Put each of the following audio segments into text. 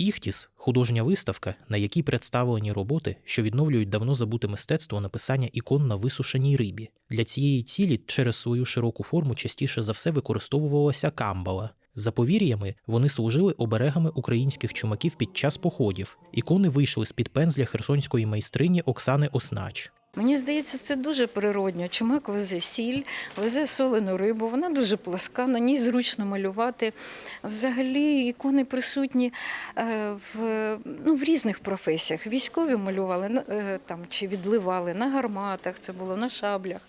Іхтіс художня виставка, на якій представлені роботи, що відновлюють давно забуте мистецтво написання ікон на висушеній рибі. Для цієї цілі через свою широку форму частіше за все використовувалася камбала. За повір'ями, вони служили оберегами українських чумаків під час походів. Ікони вийшли з-під пензля херсонської майстрині Оксани Оснач. Мені здається, це дуже природньо. Чумак везе сіль, везе солену рибу, вона дуже пласка, на ній зручно малювати. Взагалі ікони присутні е, в, ну, в різних професіях. Військові малювали е, там, чи відливали на гарматах, це було на шаблях.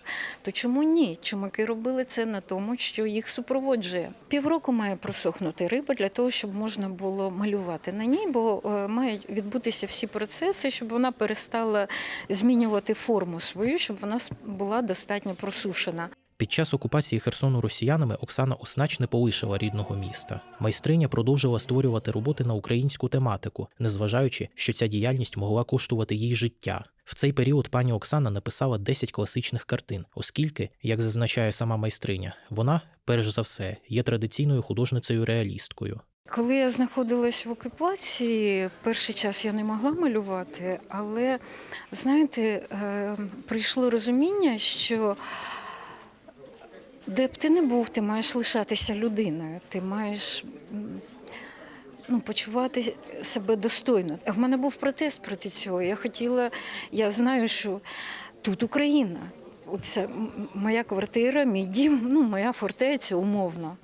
То чому ні? Чумаки робили це на тому, що їх супроводжує. Півроку має просохнути риба для того, щоб можна було малювати на ній, бо е, мають відбутися всі процеси, щоб вона перестала змінювати форму свою, щоб вона була достатньо просушена. Під час окупації Херсону росіянами Оксана Оснач не полишила рідного міста. Майстриня продовжила створювати роботи на українську тематику, незважаючи, що ця діяльність могла коштувати їй життя. В цей період пані Оксана написала 10 класичних картин, оскільки, як зазначає сама майстриня, вона, перш за все, є традиційною художницею-реалісткою. Коли я знаходилась в окупації, перший час я не могла малювати, але знаєте, е, прийшло розуміння, що де б ти не був, ти маєш лишатися людиною, ти маєш ну, почувати себе достойно. В мене був протест проти цього. Я хотіла, я знаю, що тут Україна. Оце моя квартира, мій дім, ну, моя фортеця умовно.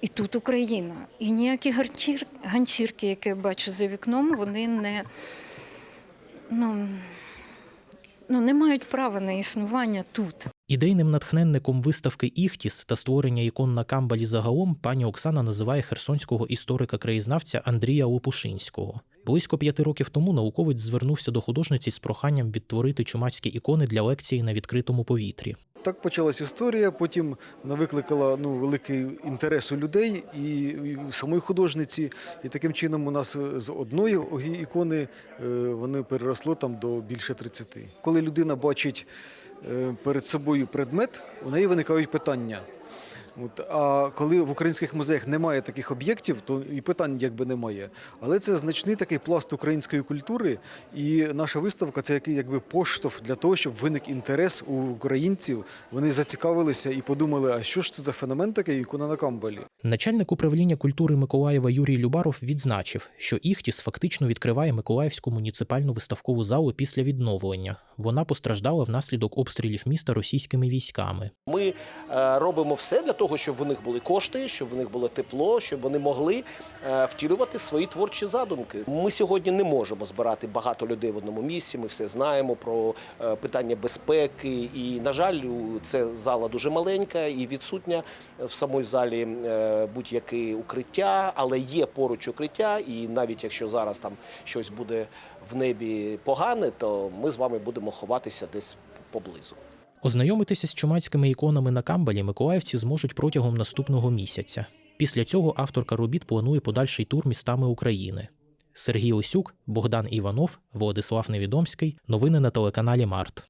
І тут Україна. І ніякі ганчір, ганчірки, які я бачу за вікном, вони не, ну, ну, не мають права на існування тут. Ідейним натхненником виставки Іхтіс та створення ікон на камбалі загалом пані Оксана називає херсонського історика-краєзнавця Андрія Лопушинського. Близько п'яти років тому науковець звернувся до художниці з проханням відтворити чумацькі ікони для лекції на відкритому повітрі. Так почалась історія. Потім вона викликала ну, великий інтерес у людей і, і самої художниці. І таким чином у нас е, з одної ікони е, вони переросло там до більше 30. Коли людина бачить е, перед собою предмет, у неї виникають питання. От, а коли в українських музеях немає таких об'єктів, то і питань якби немає. Але це значний такий пласт української культури, і наша виставка це який якби поштовх для того, щоб виник інтерес у українців. Вони зацікавилися і подумали, а що ж це за феномен такий ікона на камбалі? Начальник управління культури Миколаєва Юрій Любаров відзначив, що Іхтіс фактично відкриває Миколаївську муніципальну виставкову залу після відновлення. Вона постраждала внаслідок обстрілів міста російськими військами. Ми е, робимо все для того, щоб в них були кошти, щоб в них було тепло, щоб вони могли е, втілювати свої творчі задумки. Ми сьогодні не можемо збирати багато людей в одному місці. Ми все знаємо про е, питання безпеки. І, на жаль, це зала дуже маленька і відсутня в самій залі будь-яке укриття, але є поруч укриття. І навіть якщо зараз там щось буде в небі погане, то ми з вами будемо ховатися десь поблизу. Ознайомитися з чумацькими іконами на камбалі миколаївці зможуть протягом наступного місяця. Після цього авторка робіт планує подальший тур містами України. Сергій Осюк, Богдан Іванов, Владислав Невідомський. Новини на телеканалі Март.